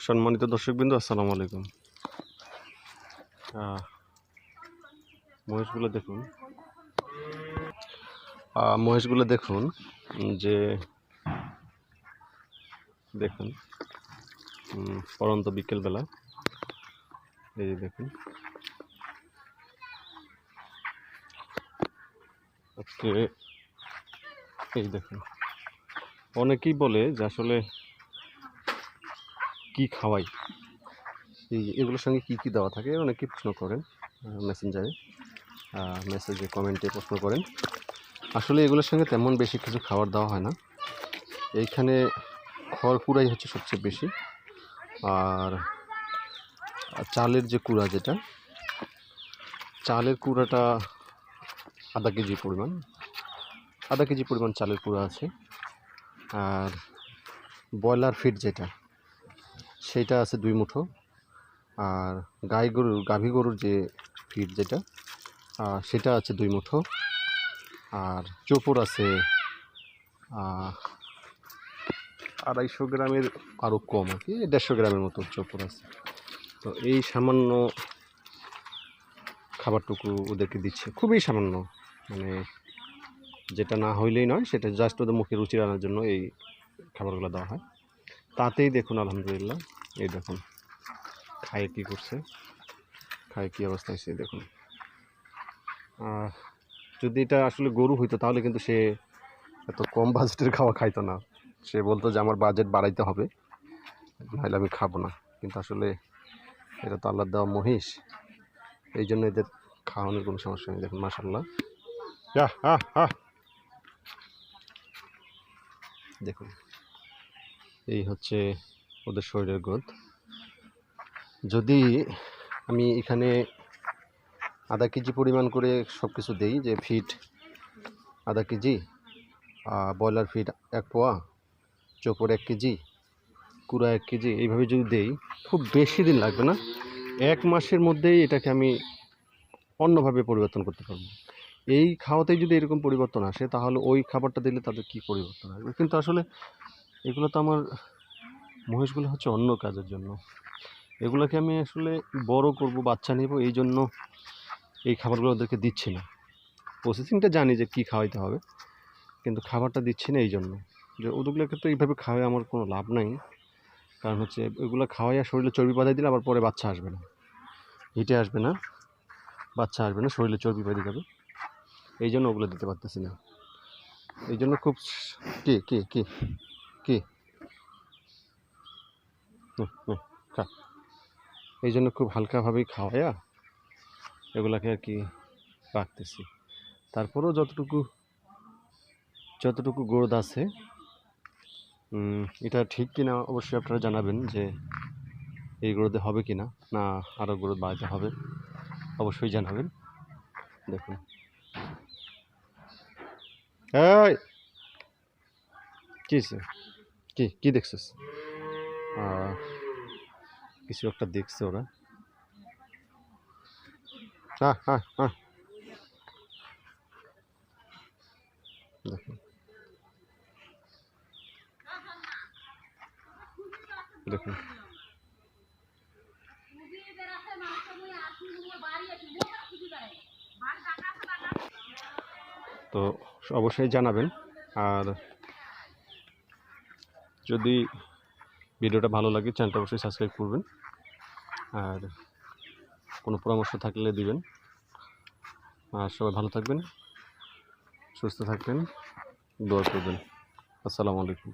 সম্মানিত দর্শকবৃন্দ আসসালামু আলাইকুম। আহ, মহিষগুলো দেখুন। আহ, মহিষগুলো দেখুন যে দেখুন পরন্ত বিকেলবেলা। এই যে দেখুন। আজকে এই দেখুন। অনেকেই বলে যে আসলে কি খাওয়াই? এই এগুলোর সঙ্গে কি কি দেওয়া থাকে অনেকেই প্রশ্ন করেন মেসেঞ্জারে মেসেজে কমেন্টে প্রশ্ন করেন। আসলে এগুলোর সঙ্গে তেমন বেশি কিছু খাবার দেওয়া হয় না। এইখানে খড় কুড়াই হচ্ছে সবচেয়ে বেশি। আর চালের যে কুড়া যেটা, চালের কুড়াটা আধা কেজি পরিমাণ, আধা কেজি পরিমাণ চালের কুড়া আছে। আর ব্রয়লার ফিড যেটা সেটা আছে দুই মুঠো। আর গাই গরুর, গাভী গরুর যে ফিড যেটা সেটা আছে দুই মুঠো। আর চোপড় আছে আড়াইশো গ্রামের আরও কম আর কি, দেড়শো গ্রামের মতো চোপড় আছে। তো এই সামান্য খাবারটুকু ওদেরকে দিচ্ছে। খুবই সামান্য মানে যেটা না হইলেই নয়, সেটা জাস্ট ওদের মুখে রুচি আনার জন্য এই খাবারগুলো দেওয়া হয়। তাতেই দেখুন আলহামদুলিল্লাহ। এই দেখুন খায় কী করছে খায় কী অবস্থা হয়েছে দেখুন। যদি এটা আসলে গরু হইতো তাহলে কিন্তু সে এত কম বাজেটের খাওয়া খাইতো না। সে বলতো যে আমার বাজেট বাড়াইতে হবে নাহলে আমি খাব না। কিন্তু আসলে এটা তো আল্লাহ দেওয়া মহিষ এই জন্য এদের খাওয়ানোর কোনো সমস্যা নেই। দেখুন মাসাল্লাহ দেখুন। এই হচ্ছে ওদের শরীরের গ্রোথ। যদি আমি এখানে আধা কেজি পরিমাণ করে সব কিছু দেই, যে ফিট আধা কেজি ব্রয়লার ফিট এক পোয়া, চোপড় এক কেজি, কুড়া এক কেজি, এইভাবে যদি দেই, খুব বেশি দিন লাগবে না। এক মাসের মধ্যেই এটাকে আমি অন্যভাবে পরিবর্তন করতে পারব। এই খাওয়াতেই যদি এরকম পরিবর্তন আসে, তাহলে ওই খাবারটা দিলে তাদের কী পরিবর্তন আসবে? কিন্তু আসলে এগুলো তো আমার মহিষগুলো হচ্ছে অন্য কাজের জন্য। এগুলোকে আমি আসলে বড় করব, বাচ্চা নেব, এই জন্য এই খাবারগুলো ওদেরকে দিচ্ছি না। প্রসেসিংটা জানি যে কী খাওয়াইতে হবে, কিন্তু খাবারটা দিচ্ছি না এই জন্য। যে ওদেরগুলোকে তো এইভাবে খাওয়াই আমার কোনো লাভ নাই। কারণ হচ্ছে এগুলো খাওয়াইয়া শরীরে চর্বি বাঁধাই দিলে আবার পরে বাচ্চা আসবে না। হিটে আসবে না, বাচ্চা আসবে না, শরীরে চর্বি বেঁধে যাবে। এই জন্য ওগুলো দিতে পারতেছি না। এই জন্য খুব কি কি কি কি নে, নে, খা। এই জন্য খুব হালকাভাবেই খাওয়াইয়া এগুলাকে আর কি রাখতেছি। তারপরেও যতটুকু যতটুকু গ্রোথ আছে এটা ঠিক কিনা অবশ্যই আপনারা জানাবেন যে এই গ্রোথে হবে কি না না আরও গ্রোথ বাড়াতে হবে, অবশ্যই জানাবেন। দেখুন। কি? কি কি দেখছিস? কিছু একটা দেখছে ওরা। হ্যাঁ হ্যাঁ হ্যাঁ দেখুন। দেখুন। তো অবশ্যই জানাবেন। আর যদি ভিডিওটা ভালো লাগে চ্যানেলটা অবশ্যই সাবস্ক্রাইব করবেন। আর কোনো পরামর্শ থাকলে দিবেন। আর সবাই ভালো থাকবেন, সুস্থ থাকবেন, দোয়া করবেন। আসসালামু আলাইকুম।